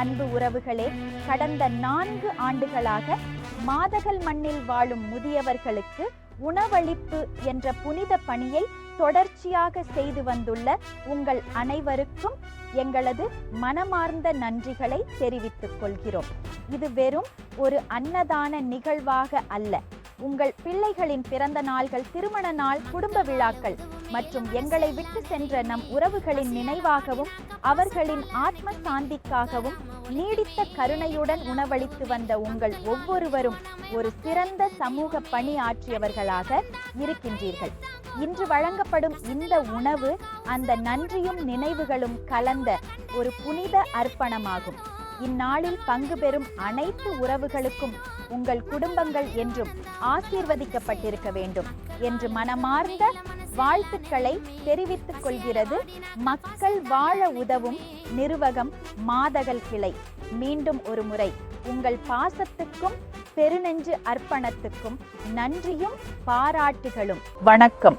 அன்பு உறவுகளே கடந்த நான்கு ஆண்டுகளாக மாதகல் மண்ணில் வாழும் முதியவர்களுக்கு உணவளிப்பு என்ற புனித பணியை தொடர்ச்சியாக செய்து வந்துள்ள உங்கள் அனைவருக்கும் எங்களது மனமார்ந்த நன்றிகளை தெரிவித்துக் கொள்கிறோம். இது வெறும் ஒரு அன்னதான நிகழ்வாக அல்ல. உங்கள் பிள்ளைகளின் பிறந்த நாள்கள் திருமண நாள் குடும்ப விழாக்கள் மற்றும் எங்களை விட்டு சென்ற நம் உறவுகளின் நினைவாகவும் அவர்களின் ஆத்ம சாந்திக்காகவும் நீடித்த கருணையுடன் உணவளித்து வந்த உங்கள் ஒவ்வொருவரும் ஒரு சிறந்த சமூக பணி ஆற்றியவர்களாக இருக்கின்றீர்கள். இன்று வழங்கப்படும் இந்த உணவு அந்த நன்றியும் நினைவுகளும் கலந்த ஒரு புனித அர்ப்பணமாகும். இந்நாளில் பங்கு பெறும் அனைத்து உறவுகளுக்கும் உங்கள் குடும்பங்கள் என்றும் ஆசீர்வதிக்கப்பட்டிருக்க வேண்டும் என்று மனமார்ந்த வாழ்த்துக்களை தெரிவித்துக் கொள்கிறது மக்கள் வாழ உதவும் நிர்வகம் மாதகல் கிளை. மீண்டும் ஒரு முறை உங்கள் பாசத்துக்கும் பெருநெஞ்சு அர்ப்பணத்துக்கும் நன்றியும் பாராட்டுகளும். வணக்கம்.